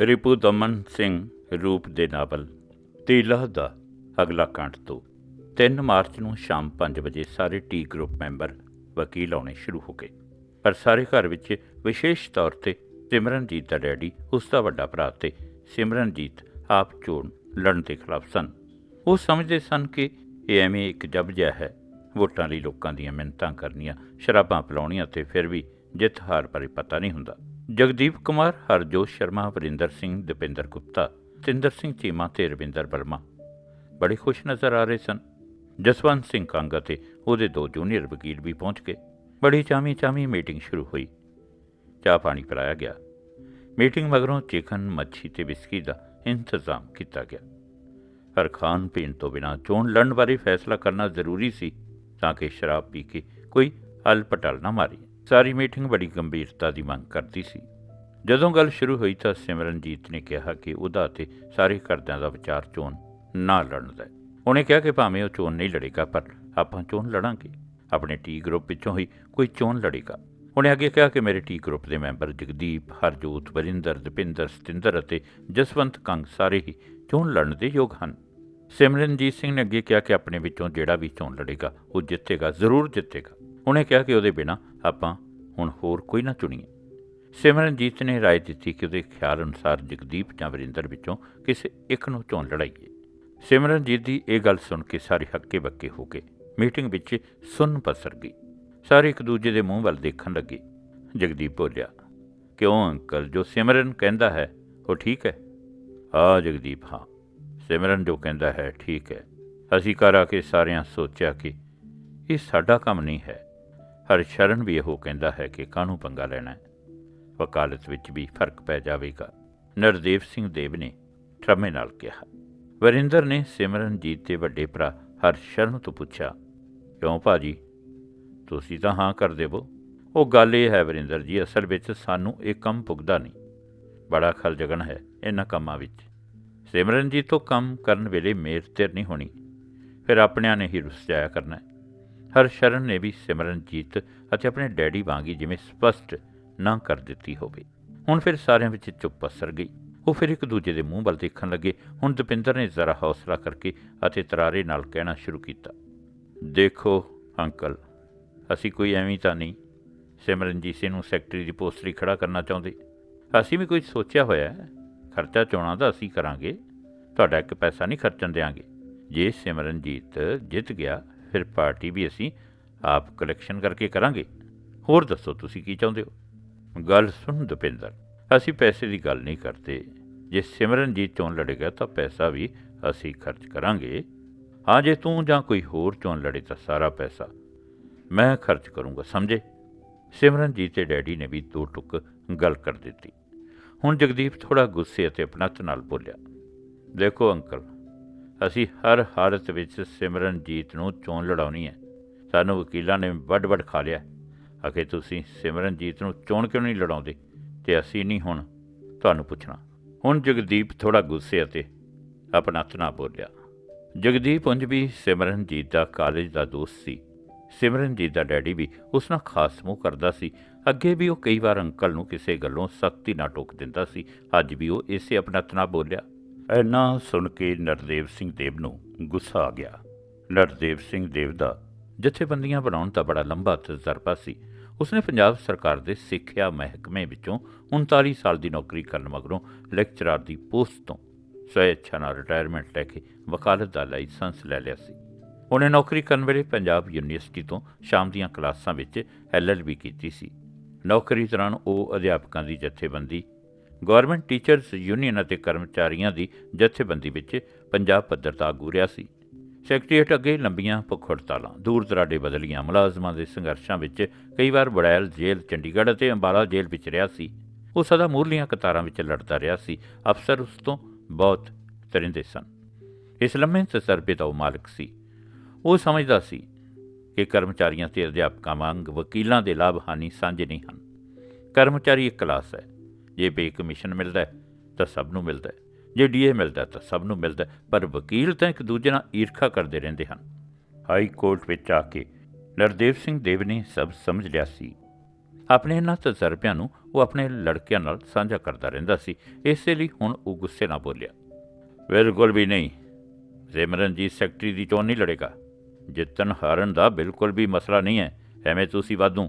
ਰਿਪੂ ਦਮਨ ਸਿੰਘ ਰੂਪ ਦੇ ਨਾਵਲ ਤੀਲਾ ਦਾ ਅਗਲਾ ਕਾਂਡ ਤੋਂ। 3 ਮਾਰਚ ਨੂੰ ਸ਼ਾਮ 5 ਵਜੇ ਸਾਰੇ ਟੀ ਗਰੁੱਪ ਮੈਂਬਰ ਵਕੀਲ ਆਉਣੇ ਸ਼ੁਰੂ ਹੋ ਗਏ। ਪਰ ਸਾਰੇ ਘਰ ਵਿੱਚ ਵਿਸ਼ੇਸ਼ ਤੌਰ ਤੇ ਸਿਮਰਨਜੀਤ ਦਾ ਡੈਡੀ, ਉਸ ਦਾ ਵੱਡਾ ਭਰਾ ਤੇ ਸਿਮਰਨਜੀਤ ਆਪ ਚੋਣ ਲੜਨ ਦੇ ਖਿਲਾਫ ਸਨ। ਉਹ ਸਮਝਦੇ ਸਨ ਕਿ ਇਹ ਐਵੇਂ ਇੱਕ ਜਬ ਜਿਹਾ ਹੈ। ਵੋਟਾਂ ਲਈ ਲੋਕਾਂ ਦੀਆਂ ਮਿਹਨਤਾਂ ਕਰਨੀਆਂ, ਸ਼ਰਾਬਾਂ ਪਿਲਾਉਣੀਆਂ ਤੇ ਫਿਰ ਵੀ ਜਿੱਤ ਹਾਰ ਬਾਰੇ ਪਤਾ ਨਹੀਂ ਹੁੰਦਾ। ਜਗਦੀਪ ਕੁਮਾਰ, ਹਰਜੋਤ ਸ਼ਰਮਾ, ਵਰਿੰਦਰ ਸਿੰਘ, ਦਪਿੰਦਰ ਗੁਪਤਾ ਤਿੰਦਰ ਸਿੰਘ ਚੀਮਾ ਤੇ ਰਵਿੰਦਰ ਵਰਮਾ। ਬੜੇ ਖੁਸ਼ ਨਜ਼ਰ ਆ ਰਹੇ ਸਨ। ਜਸਵੰਤ ਸਿੰਘ ਕੰਗ ਅਤੇ ਉਹਦੇ ਦੋ ਜੂਨੀਅਰ ਵਕੀਲ ਵੀ ਪਹੁੰਚ ਗਏ। ਬੜੀ ਚਾਮੀ ਚਾਮੀ ਮੀਟਿੰਗ ਸ਼ੁਰੂ ਹੋਈ। ਚਾਹ ਪਾਣੀ ਪਿਲਾਇਆ ਗਿਆ। ਮੀਟਿੰਗ ਮਗਰੋਂ ਚਿਕਨ, ਮੱਛੀ ਤੇ ਵਿਸਕੀ ਦਾ ਇੰਤਜ਼ਾਮ ਕੀਤਾ ਗਿਆ। ਹਰ ਖਾਨ ਪੀਣ ਤੋਂ ਬਿਨਾਂ ਚੋਣ ਲੜਨ ਬਾਰੇ ਫੈਸਲਾ ਕਰਨਾ ਜ਼ਰੂਰੀ ਸੀ ਤਾਂ ਕਿ ਸ਼ਰਾਬ ਪੀ ਕੇ ਕੋਈ ਹਲ ਪਟਲ ਨਾ ਮਾਰੇ। ਸਾਰੀ ਮੀਟਿੰਗ ਬੜੀ ਗੰਭੀਰਤਾ ਦੀ ਮੰਗ ਕਰਦੀ ਸੀ। ਜਦੋਂ ਗੱਲ ਸ਼ੁਰੂ ਹੋਈ ਤਾਂ ਸਿਮਰਨਜੀਤ ਨੇ ਕਿਹਾ ਕਿ ਉਹਦਾ ਤੇ ਸਾਰੇ ਘਰਦਿਆਂ ਦਾ ਵਿਚਾਰ ਚੋਣ ਨਾ ਲੜਨ ਦਾ ਉਹਨੇ ਕਿਹਾ ਕਿ ਭਾਵੇਂ ਉਹ ਚੋਣ ਨਹੀਂ ਲੜੇਗਾ, ਪਰ ਆਪਾਂ ਚੋਣ ਲੜਾਂਗੇ। ਆਪਣੇ ਟੀ ਗਰੁੱਪ ਵਿੱਚੋਂ ਹੀ ਕੋਈ ਚੋਣ ਲੜੇਗਾ। ਉਹਨੇ ਅੱਗੇ ਕਿਹਾ ਕਿ ਮੇਰੇ ਟੀ ਗਰੁੱਪ ਦੇ ਮੈਂਬਰ ਜਗਦੀਪ, ਹਰਜੋਤ, ਵਰਿੰਦਰ, ਦਪਿੰਦਰ, ਸਤਿੰਦਰ ਅਤੇ ਜਸਵੰਤ ਕੰਗ ਸਾਰੇ ਹੀ ਚੋਣ ਲੜਨ ਦੇ ਯੋਗ ਹਨ। ਸਿਮਰਨਜੀਤ ਸਿੰਘ ਨੇ ਅੱਗੇ ਕਿਹਾ ਕਿ ਆਪਣੇ ਵਿੱਚੋਂ ਜਿਹੜਾ ਵੀ ਚੋਣ ਲੜੇਗਾ, ਉਹ ਜਿੱਤੇਗਾ, ਜ਼ਰੂਰ ਜਿੱਤੇਗਾ। ਉਹਨੇ ਕਿਹਾ ਕਿ ਉਹਦੇ ਬਿਨਾ ਆਪਾਂ ਹੁਣ ਹੋਰ ਕੋਈ ਨਾ ਚੁਣੀਏ। ਸਿਮਰਨਜੀਤ ਨੇ ਰਾਏ ਦਿੱਤੀ ਕਿ ਉਹਦੇ ਖਿਆਲ ਅਨੁਸਾਰ ਜਗਦੀਪ ਜਾਂ ਵਰਿੰਦਰ ਵਿੱਚੋਂ ਕਿਸੇ ਇੱਕ ਨੂੰ ਚੋਣ ਲੜਾਈਏ। ਸਿਮਰਨਜੀਤ ਦੀ ਇਹ ਗੱਲ ਸੁਣ ਕੇ ਸਾਰੇ ਹੱਕੇ ਬੱਕੇ ਹੋ ਗਏ। ਮੀਟਿੰਗ ਵਿੱਚ ਸੁੰਨ ਪਸਰ ਗਈ। ਸਾਰੇ ਇੱਕ ਦੂਜੇ ਦੇ ਮੂੰਹ ਵੱਲ ਦੇਖਣ ਲੱਗੇ। ਜਗਦੀਪ ਬੋਲਿਆ, ਕਿਉਂ ਅੰਕਲ, ਜੋ ਸਿਮਰਨ ਕਹਿੰਦਾ ਹੈ, ਉਹ ਠੀਕ ਹੈ? ਆ ਜਗਦੀਪ, ਹਾਂ। ਸਿਮਰਨ ਜੋ ਕਹਿੰਦਾ ਹੈ, ਠੀਕ ਹੈ। ਅਸੀਂ ਘਰ ਆ ਕੇ ਸਾਰਿਆਂ ਸੋਚਿਆ ਕਿ ਇਹ ਸਾਡਾ ਕੰਮ ਨਹੀਂ ਹੈ। ਹਰਸ਼ਰਨ ਵੀ ਇਹੋ ਕਹਿੰਦਾ ਹੈ ਕਿ ਕਾਹਨੂੰ ਪੰਗਾ ਲੈਣਾ ਹੈ? ਵਕਾਲਤ ਵਿੱਚ ਵੀ ਫ਼ਰਕ ਪੈ ਜਾਵੇਗਾ। ਨਰਦੇਵ ਸਿੰਘ ਦੇਵ ਨੇ ਠਰਮੇ ਨਾਲ ਕਿਹਾ। ਵਰਿੰਦਰ ਨੇ ਸਿਮਰਨਜੀਤ ਦੇ ਵੱਡੇ ਭਰਾ ਹਰਸ਼ਰਨ ਤੋਂ ਪੁੱਛਿਆ, ਕਿਉਂ ਭਾਜੀ? ਤੁਸੀਂ ਤਾਂ ਹਾਂ ਕਰ ਦੇਵੋ ਉਹ ਗੱਲ ਇਹ ਹੈ ਵਰਿੰਦਰ ਜੀ, ਅਸਲ ਵਿੱਚ ਸਾਨੂੰ ਇਹ ਕੰਮ ਪੁੱਗਦਾ ਨਹੀਂ। ਬੜਾ ਖਲ ਜਗਣ ਹੈ ਇਹਨਾਂ ਕੰਮਾਂ ਵਿੱਚ। ਸਿਮਰਨਜੀਤ ਤੋਂ ਕੰਮ ਕਰਨ ਵੇਲੇ ਮੇਰ ਤੇਰ ਨਹੀਂ ਹੋਣੀ। ਫਿਰ ਆਪਣਿਆਂ ਨੇ ਹੀ ਰੁੱਸ ਜਾਇਆ ਕਰਨਾ ਹਰਸ਼ਰਨ ਨੇ ਵੀ ਸਿਮਰਨਜੀਤ ਅਤੇ ਆਪਣੇ ਡੈਡੀ ਵਾਂਗੀ ਜਿਵੇਂ ਸਪਸ਼ਟ ਨਾ ਕਰ ਦਿੱਤੀ ਹੋਵੇ। ਹੁਣ ਫਿਰ ਸਾਰਿਆਂ ਵਿੱਚ ਚੁੱਪ ਪਸਰ ਗਈ। ਉਹ ਫਿਰ ਇੱਕ ਦੂਜੇ ਦੇ ਮੂੰਹ ਵੱਲ ਦੇਖਣ ਲੱਗੇ। ਹੁਣ ਦਪਿੰਦਰ ਨੇ ਜ਼ਰਾ ਹੌਸਲਾ ਕਰਕੇ ਅਤੇ ਤਰਾਰੇ ਨਾਲ ਕਹਿਣਾ ਸ਼ੁਰੂ ਕੀਤਾ, ਦੇਖੋ ਅੰਕਲ, ਅਸੀਂ ਕੋਈ ਐਵੇਂ ਤਾਂ ਨਹੀਂ ਸਿਮਰਨਜੀਤ ਸਿੰਘ ਨੂੰ ਸੈਕਟਰੀ ਦੀ ਪੋਸਟ ਲਈ ਖੜਾ ਕਰਨਾ ਚਾਹੁੰਦੇ। ਅਸੀਂ ਵੀ ਕੁਝ ਸੋਚਿਆ ਹੋਇਆ ਹੈ, ਖਰਚਾ ਚੋਣਾਂ ਦਾ ਅਸੀਂ ਕਰਾਂਗੇ, ਤੁਹਾਡਾ ਇੱਕ ਪੈਸਾ ਨਹੀਂ ਖਰਚਣ ਦੇਾਂਗੇ ਜੇ ਸਿਮਰਨਜੀਤ ਜਿੱਤ ਗਿਆ ਫਿਰ ਪਾਰਟੀ ਵੀ ਅਸੀਂ ਆਪ ਕਲੈਕਸ਼ਨ ਕਰਕੇ ਕਰਾਂਗੇ। ਹੋਰ ਦੱਸੋ, ਤੁਸੀਂ ਕੀ ਚਾਹੁੰਦੇ ਹੋ? ਗੱਲ ਸੁਣ ਦੁਪਿੰਦਰ ਅਸੀਂ ਪੈਸੇ ਦੀ ਗੱਲ ਨਹੀਂ ਕਰਦੇ। ਜੇ ਸਿਮਰਨਜੀਤ ਚੋਣ ਲੜੇਗਾ ਤਾਂ ਪੈਸਾ ਵੀ ਅਸੀਂ ਖਰਚ ਕਰਾਂਗੇ। ਹਾਂ, ਜੇ ਤੂੰ ਜਾਂ ਕੋਈ ਹੋਰ ਚੋਣ ਲੜੇ ਤਾਂ ਸਾਰਾ ਪੈਸਾ ਮੈਂ ਖਰਚ ਕਰੂੰਗਾ, ਸਮਝੇ? ਸਿਮਰਨਜੀਤ ਦੇ ਡੈਡੀ ਨੇ ਵੀ ਦੋ ਟੁਕ ਗੱਲ ਕਰ ਦਿੱਤੀ। ਹੁਣ ਜਗਦੀਪ ਥੋੜਾ ਗੁੱਸੇ ਅਤੇ ਅਪਣਤ ਨਾਲ ਬੋਲਿਆ, ਦੇਖੋ ਅੰਕਲ ਅਸੀਂ ਹਰ ਹਾਲਤ ਵਿੱਚ ਸਿਮਰਨਜੀਤ ਨੂੰ ਚੋਣ ਲੜਾਉਣੀ ਹੈ। ਸਾਨੂੰ ਵਕੀਲਾਂ ਨੇ ਵੱਡ-ਵੱਡ ਖਾ ਲਿਆ। ਅਖੇ ਤੁਸੀਂ ਸਿਮਰਨਜੀਤ ਨੂੰ ਚੋਣ ਕਿਉਂ ਨਹੀਂ ਲੜਾਉਂਦੇ? ਤੇ ਅਸੀਂ ਨਹੀਂ ਹੁਣ ਤੁਹਾਨੂੰ ਪੁੱਛਣਾ। ਹੁਣ ਜਗਦੀਪ ਥੋੜਾ ਗੁੱਸੇ ਅਤੇ ਅਪਣਤ ਨਾਲ ਬੋਲਿਆ। ਜਗਦੀਪ ਉਂਝ ਵੀ ਸਿਮਰਨਜੀਤ ਦਾ ਕਾਲਜ ਦਾ ਦੋਸਤ ਸੀ। ਸਿਮਰਨਜੀਤ ਦਾ ਡੈਡੀ ਵੀ ਉਸ ਨਾਲ ਖਾਸ ਮੂੰਹ ਕਰਦਾ ਸੀ। ਅੱਗੇ ਵੀ ਉਹ ਕਈ ਵਾਰ ਅੰਕਲ ਨੂੰ ਕਿਸੇ ਗੱਲੋਂ ਸਖਤੀ ਨਾਲ ਟੋਕ ਦਿੰਦਾ ਸੀ। ਅੱਜ ਵੀ ਉਹ ਇਸੇ ਅਪਣਤ ਨਾਲ ਬੋਲਿਆ। ਐਨਾ ਸੁਣ ਕੇ ਨਰਦੇਵ ਸਿੰਘ ਦੇਵ ਨੂੰ ਗੁੱਸਾ ਆ ਗਿਆ। ਨਰਦੇਵ ਸਿੰਘ ਦੇਵ ਦਾ ਜਥੇਬੰਦੀਆਂ ਬਣਾਉਣ ਦਾ ਬੜਾ ਲੰਬਾ ਤਜਰਬਾ ਸੀ। ਉਸਨੇ ਪੰਜਾਬ ਸਰਕਾਰ ਦੇ ਸਿੱਖਿਆ ਮਹਿਕਮੇ ਵਿੱਚੋਂ 39 ਸਾਲ ਦੀ ਨੌਕਰੀ ਕਰਨ ਮਗਰੋਂ ਲੈਕਚਰਰ ਦੀ ਪੋਸਟ ਤੋਂ ਸਵੈ ਇੱਛਾ ਨਾਲ ਰਿਟਾਇਰਮੈਂਟ ਲੈ ਕੇ ਵਕਾਲਤ ਦਾ ਲਾਇਸੈਂਸ ਲੈ ਲਿਆ ਸੀ। ਉਹਨੇ ਨੌਕਰੀ ਕਰਨ ਵੇਲੇ ਪੰਜਾਬ ਯੂਨੀਵਰਸਿਟੀ ਤੋਂ ਸ਼ਾਮ ਦੀਆਂ ਕਲਾਸਾਂ ਵਿੱਚ ਐਲਐਲਬੀ ਕੀਤੀ ਸੀ। ਨੌਕਰੀ ਦੌਰਾਨ ਉਹ ਅਧਿਆਪਕਾਂ ਦੀ ਜਥੇਬੰਦੀ ਗਵਰਨਮੈਂਟ ਟੀਚਰਸ ਯੂਨੀਅਨ ਅਤੇ ਕਰਮਚਾਰੀਆਂ ਦੀ ਜਥੇਬੰਦੀ ਵਿੱਚ ਪੰਜਾਬ ਪੱਧਰ ਦਾ ਆਗੂ ਰਿਹਾ ਸੀ। ਸੈਕਟਰੀਏਟ ਅੱਗੇ ਲੰਬੀਆਂ ਭੁੱਖ ਹੜਤਾਲਾਂ, ਦੂਰ ਦਰਾਡੇ ਬਦਲੀਆਂ, ਮੁਲਾਜ਼ਮਾਂ ਦੇ ਸੰਘਰਸ਼ਾਂ ਵਿੱਚ ਕਈ ਵਾਰ ਬੜੈਲ ਜੇਲ੍ਹ ਚੰਡੀਗੜ੍ਹ ਅਤੇ ਅੰਬਾਲਾ ਜੇਲ੍ਹ ਵਿੱਚ ਰਿਹਾ ਸੀ। ਉਹ ਸਦਾ ਮੂਰਲੀਆਂ ਕਤਾਰਾਂ ਵਿੱਚ ਲੜਦਾ ਰਿਹਾ ਸੀ। ਅਫਸਰ ਉਸ ਤੋਂ ਬਹੁਤ ਤਰਿੰਦੇ ਸਨ। ਇਸ ਲੰਮੇ ਤਜਰਬੇ ਦਾ ਉਹ ਮਾਲਕ ਸੀ। ਉਹ ਸਮਝਦਾ ਸੀ ਕਿ ਕਰਮਚਾਰੀਆਂ ਤੇ ਅਧਿਆਪਕਾਂ ਵਾਂਗ ਵਕੀਲਾਂ ਦੇ ਲਾਭ ਹਾਨੀ ਸਾਂਝੇ ਨਹੀਂ ਹਨ। ਕਰਮਚਾਰੀ ਇੱਕ ਕਲਾਸ ਹੈ। ਜੇ ਬੇ ਕਮਿਸ਼ਨ ਮਿਲਦਾ ਹੈ, ਤਾਂ ਸਭ ਨੂੰ ਮਿਲਦਾ ਹੈ। ਜੇ ਡੀਏ ਮਿਲਦਾ ਤਾਂ ਸਭ ਨੂੰ ਮਿਲਦਾ ਪਰ ਵਕੀਲ ਤਾਂ ਇੱਕ ਦੂਜੇ ਨਾਲ ਈਰਖਾ ਕਰਦੇ ਰਹਿੰਦੇ ਹਨ। ਹਾਈ ਕੋਰਟ ਵਿੱਚ ਆ ਕੇ ਨਰਦੇਵ ਸਿੰਘ ਦੇਵ ਨੇ ਸਭ ਸਮਝ ਲਿਆ ਸੀ। ਆਪਣੇ ਇਹਨਾਂ ਤਜਰਬਿਆਂ ਨੂੰ ਉਹ ਆਪਣੇ ਲੜਕਿਆਂ ਨਾਲ ਸਾਂਝਾ ਕਰਦਾ ਰਹਿੰਦਾ ਸੀ। ਇਸੇ ਲਈ ਹੁਣ ਉਹ ਗੁੱਸੇ ਨਾਲ ਬੋਲਿਆ। ਬਿਲਕੁਲ ਵੀ ਨਹੀਂ। ਸਿਮਰਨਜੀਤ ਸੈਕਟਰੀ ਦੀ ਚੋਣ ਨਹੀਂ ਲੜੇਗਾ। ਜਿੱਤਣ ਹਾਰਨ ਦਾ ਬਿਲਕੁਲ ਵੀ ਮਸਲਾ ਨਹੀਂ ਹੈ। ਐਵੇਂ ਤੁਸੀਂ ਵਾਧੂ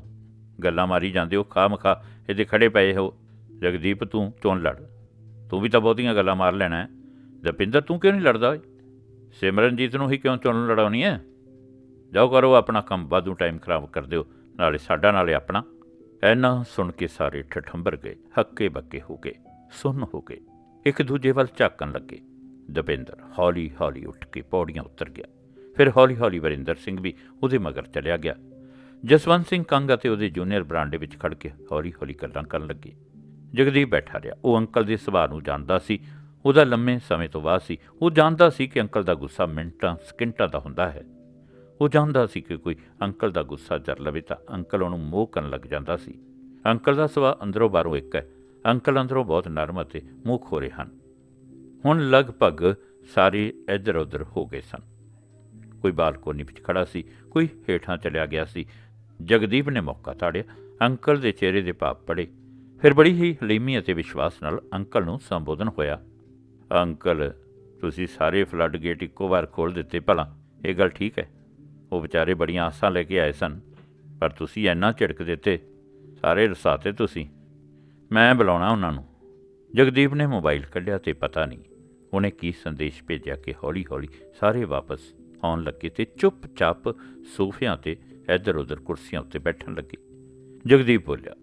ਗੱਲਾਂ ਮਾਰੀ ਜਾਂਦੇ ਹੋ ਖਾ ਮਖਾ ਇਹਦੇ ਖੜੇ ਪਏ ਹੋ। ਜਗਦੀਪ, ਤੂੰ ਚੋਣ ਲੜ। ਤੂੰ ਵੀ ਤਾਂ ਬਹੁਤੀਆਂ ਗੱਲਾਂ ਮਾਰ ਲੈਣਾ ਹੈ। ਦਪਿੰਦਰ ਤੂੰ ਕਿਉਂ ਨਹੀਂ ਲੜਦਾ ਓਏ? ਸਿਮਰਨਜੀਤ ਨੂੰ ਹੀ ਕਿਉਂ ਚੁਣ ਲੜਾਉਣੀ ਹੈ? ਜਾਓ ਕਰੋ ਆਪਣਾ ਕੰਮ, ਵਾਧੂ ਟਾਈਮ ਖਰਾਬ ਕਰ ਦਿਓ। ਨਾਲੇ ਸਾਡਾ ਨਾਲੇ ਆਪਣਾ। ਐਨਾ ਸੁਣ ਕੇ ਸਾਰੇ ਠਠੰਬਰ ਗਏ, ਹੱਕੇ ਬੱਕੇ ਹੋ ਗਏ, ਸੁੰਨ ਹੋ ਗਏ। ਇੱਕ ਦੂਜੇ ਵੱਲ ਝਾਕਣ ਲੱਗੇ। ਦਪਿੰਦਰ ਹੌਲੀ ਹੌਲੀ ਉੱਠ ਕੇ ਪੌੜੀਆਂ ਉਤਰ ਗਿਆ। ਫਿਰ ਹੌਲੀ ਹੌਲੀ ਵਰਿੰਦਰ ਸਿੰਘ ਵੀ ਉਹਦੇ ਮਗਰ ਚਲਿਆ ਗਿਆ। ਜਸਵੰਤ ਸਿੰਘ ਕੰਗ ਅਤੇ ਉਹਦੇ ਜੂਨੀਅਰ ਬਰਾਂਡੇ ਵਿੱਚ ਖੜ ਕੇ ਹੌਲੀ ਹੌਲੀ ਗੱਲਾਂ ਕਰਨ ਲੱਗੇ। ਜਗਦੀਪ ਬੈਠਾ ਰਿਹਾ। ਉਹ ਅੰਕਲ ਦੇ ਸੁਭਾਅ ਨੂੰ ਜਾਣਦਾ ਸੀ। ਉਹਦਾ ਲੰਮੇ ਸਮੇਂ ਤੋਂ ਬਾਅਦ ਸੀ। ਉਹ ਜਾਣਦਾ ਸੀ ਕਿ ਅੰਕਲ ਦਾ ਗੁੱਸਾ ਮਿੰਟਾਂ, ਸਕਿੰਟਾਂ ਦਾ ਹੁੰਦਾ ਹੈ। ਉਹ ਜਾਣਦਾ ਸੀ ਕਿ ਕੋਈ ਅੰਕਲ ਦਾ ਗੁੱਸਾ ਜਰ ਲਵੇ ਤਾਂ ਅੰਕਲ ਉਹਨੂੰ ਮੋਹ ਕਰਨ ਲੱਗ ਜਾਂਦਾ ਸੀ। ਅੰਕਲ ਦਾ ਸੁਭਾਅ ਅੰਦਰੋਂ ਬਾਹਰੋਂ ਇੱਕ ਹੈ। ਅੰਕਲ ਅੰਦਰੋਂ ਬਹੁਤ ਨਰਮ ਅਤੇ ਮੂੰਹ ਖੋਰੇ ਹਨ। ਹੁਣ ਲਗਭਗ ਸਾਰੇ ਇੱਧਰ ਉੱਧਰ ਹੋ ਗਏ ਸਨ। ਕੋਈ ਬਾਲਕੋਨੀ ਵਿੱਚ ਖੜਾ ਸੀ, ਕੋਈ ਹੇਠਾਂ ਚਲਿਆ ਗਿਆ ਸੀ। ਜਗਦੀਪ ਨੇ ਮੌਕਾ ਤਾੜਿਆ। ਅੰਕਲ ਦੇ ਚਿਹਰੇ ਦੇ ਭਾਵ ਪੜੇ। ਫਿਰ ਬੜੀ ਹੀ ਹਲੀਮੀ ਅਤੇ ਵਿਸ਼ਵਾਸ ਨਾਲ ਅੰਕਲ ਨੂੰ ਸੰਬੋਧਨ ਹੋਇਆ, ਅੰਕਲ, ਤੁਸੀਂ ਸਾਰੇ ਫਲੱਡ ਗੇਟ ਇੱਕੋ ਵਾਰ ਖੋਲ ਦਿੱਤੇ ਭਲਾ, ਇਹ ਗੱਲ ਠੀਕ ਹੈ। ਉਹ ਵਿਚਾਰੇ ਬੜੀਆਂ ਆਸਾਂ ਲੈ ਕੇ ਆਏ ਸਨ, ਪਰ ਤੁਸੀਂ ਇੰਨਾ ਝਿੜਕ ਦਿੱਤੇ, ਸਾਰੇ ਰਸਾਤੇ ਤੁਸੀਂ। ਮੈਂ ਬੁਲਾਉਣਾ ਉਹਨਾਂ ਨੂੰ। ਜਗਦੀਪ ਨੇ ਮੋਬਾਈਲ ਕੱਢਿਆ ਤੇ ਪਤਾ ਨਹੀਂ ਉਹਨੇ ਕੀ ਸੰਦੇਸ਼ ਭੇਜਿਆ ਕਿ ਹੌਲੀ-ਹੌਲੀ ਸਾਰੇ ਵਾਪਸ ਆਉਣ ਲੱਗੇ ਤੇ ਚੁੱਪ-ਚਾਪ ਸੋਫਿਆਂ ਤੇ ਇੱਧਰ-ਉੱਧਰ ਕੁਰਸੀਆਂ ਉੱਤੇ ਬੈਠਣ ਲੱਗੇ। ਜਗਦੀਪ ਬੋਲਿਆ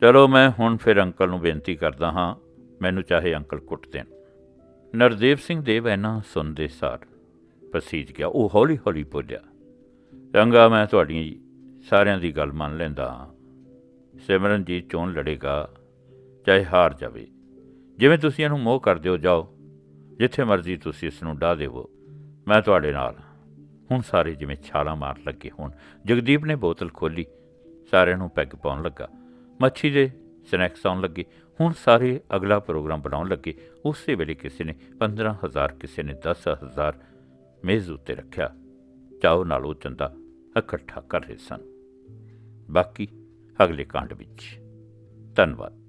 ਚਲੋ ਮੈਂ ਹੁਣ ਫਿਰ ਅੰਕਲ ਨੂੰ ਬੇਨਤੀ ਕਰਦਾ ਹਾਂ, ਮੈਨੂੰ ਚਾਹੇ ਅੰਕਲ ਕੁੱਟ ਦੇਣ। ਨਰਦੇਵ ਸਿੰਘ ਦੇਵ ਐਨਾ ਸੁਣਦੇ ਸਾਰ ਪਸੀਜ ਗਿਆ, ਉਹ ਹੌਲੀ-ਹੌਲੀ ਬੋਲਿਆ, ਚੰਗਾ, ਮੈਂ ਤੁਹਾਡੀ ਸਾਰਿਆਂ ਦੀ ਗੱਲ ਮੰਨ ਲੈਂਦਾ ਹਾਂ। ਸਿਮਰਨਜੀਤ ਚੋਣ ਲੜੇਗਾ, ਚਾਹੇ ਹਾਰ ਜਾਵੇ। ਜਿਵੇਂ ਤੁਸੀਂ ਇਹਨੂੰ ਮੋਹ ਕਰਦੇ ਹੋ, ਜਾਓ। ਜਿੱਥੇ ਮਰਜ਼ੀ ਤੁਸੀਂ ਇਸ ਨੂੰ ਡਾਹ ਦੇਵੋ। ਮੈਂ ਤੁਹਾਡੇ ਨਾਲ ਹੁਣ ਸਾਰੇ ਜਿਵੇਂ ਛਾਲਾਂ ਮਾਰ ਲੱਗੇ ਹੋਣ, ਜਗਦੀਪ ਨੇ ਬੋਤਲ ਖੋਲੀ ਸਾਰਿਆਂ ਨੂੰ ਪੈਗ ਪਾਉਣ ਲੱਗਾ। ਮੱਛੀ ਦੇ ਸਨੈਕਸ ਆਉਣ ਲੱਗੇ। ਹੁਣ ਸਾਰੇ ਅਗਲਾ ਪ੍ਰੋਗਰਾਮ ਬਣਾਉਣ ਲੱਗੇ। ਉਸੇ ਵੇਲੇ ਕਿਸੇ ਨੇ 15000 ਕਿਸੇ ਨੇ 10000 ਮੇਜ਼ ਉੱਤੇ ਰੱਖਿਆ। ਚਾਉ ਨਾਲ ਉਹ ਚੰਦਾ ਇਕੱਠਾ ਕਰ ਰਹੇ ਸਨ। ਬਾਕੀ ਅਗਲੇ ਕਾਂਡ ਵਿੱਚ। ਧੰਨਵਾਦ।